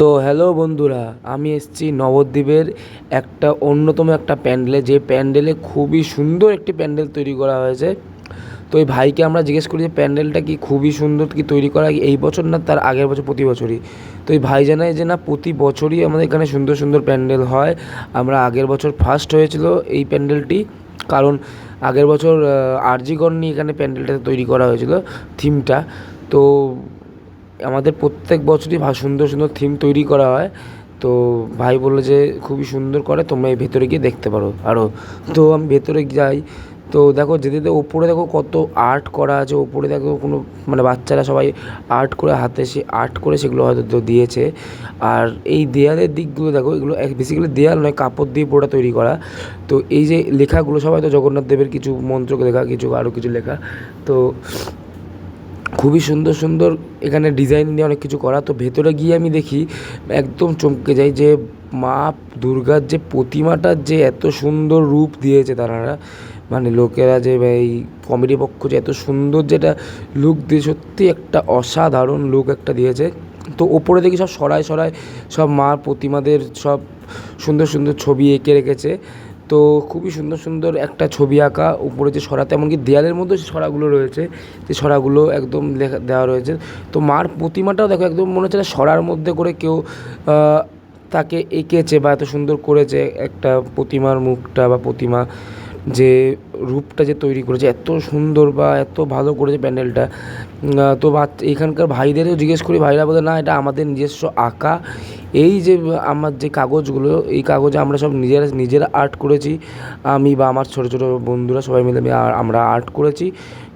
তো হ্যালো বন্ধুরা, আমি এসেছি নবদ্বীপের একটা অন্যতম একটা প্যান্ডেলে। যে প্যান্ডেলে খুবই সুন্দর একটি প্যান্ডেল তৈরি করা হয়েছে। তো এই ভাইকে আমরা জিজ্ঞেস করি যে, প্যান্ডেলটা কি খুবই সুন্দর কি তৈরি করা এই বছর না তার আগের বছর, প্রতি বছরই? তো এই ভাই জানায় যে, না, প্রতি বছরই আমাদের এখানে সুন্দর সুন্দর প্যান্ডেল হয়। আমরা আগের বছর ফার্স্ট হয়েছিল এই প্যান্ডেলটি। কারণ আগের বছর আরজিগণ নিয়ে এখানে প্যান্ডেলটা তৈরি করা হয়েছিল থিমটা তো আমাদের প্রত্যেক বছরই সুন্দর সুন্দর থিম তৈরি করা হয়। তো ভাই বলল যে, খুবই সুন্দর করে তোমরা এই ভেতরে গিয়ে দেখতে পারো আরও তো আমি ভেতরে যাই। তো দেখো, যেতে যেতে ওপরে দেখো কত আর্ট করা আছে। ওপরে দেখো কোনো মানে বাচ্চারা সবাই আর্ট করে হাতে সে আর্ট করে সেগুলো হয়তো দিয়েছে। আর এই দেয়ালের দিকগুলো দেখো, এগুলো বেসিক্যালি দেয়াল নয়, কাপড় দিয়ে পুরোটা তৈরি করা। তো এই যে লেখাগুলো সবাই তো জগন্নাথ দেবের কিছু মন্ত্রকে লেখা, কিছু আরও কিছু লেখা। তো খুবই সুন্দর সুন্দর এখানে ডিজাইন দিয়ে অনেক কিছু করা। তো ভেতরে গিয়ে আমি দেখি, একদম চমকে যাই যে, মা দুর্গার যে প্রতিমাটার যে এত সুন্দর রূপ দিয়েছে তারা। মানে লোকেরা যে এই কমেডি পক্ষ যে এত সুন্দর যেটা লুক দিয়ে সত্যি একটা অসাধারণ লুক একটা দিয়েছে। তো ওপরে দেখি সব সরায় সরায় সব মার প্রতিমাদের সব সুন্দর সুন্দর ছবি এঁকে রেখেছে। তো খুবই সুন্দর সুন্দর একটা ছবি আঁকা, উপরে যে সরাতে এমনকি দেয়ালের মধ্যে যে সরাগুলো রয়েছে, যে সরাগুলো একদম লেখা, দেওয়া রয়েছে। তো মার প্রতিমাটাও দেখো, একদম মনে হচ্ছে সরার মধ্যে করে কেউ তাকে এঁকেছে বা এত সুন্দর করেছে একটা প্রতিমার মুখটা বা প্রতিমা। যে রূপটা যে তৈরি করেছে, এত সুন্দর বা এত ভালো করেছে প্যান্ডেলটা। তো এখানকার ভাইদেরও জিজ্ঞেস করি, ভাইরা বলে, না, এটা আমাদের নিজস্ব আঁকা। এই যে, আমার যে কাগজগুলো, এই কাগজে আমরা সব নিজেরা নিজেরা আর্ট করেছি। আমি বা আমার ছোটো ছোটো বন্ধুরা সবাই মিলে আমি আমরা আর্ট করেছি,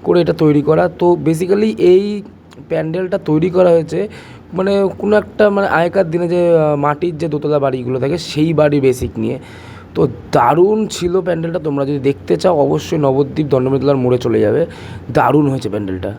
করে এটা তৈরি করা। তো বেসিক্যালি এই প্যান্ডেলটা তৈরি করা হয়েছে মানে কোনো একটা মানে আগেকার দিনে যে মাটির যে দোতলা বাড়িগুলো থাকে, সেই বাড়ি বেসিক নিয়ে। তো দারুণ ছিল প্যান্ডেলটা। তোমরা যদি দেখতে চাও, অবশ্যই নবদ্বীপ দণ্ডমেদলার মোড়ে চলে যাবে। দারুণ হয়েছে প্যান্ডেলটা।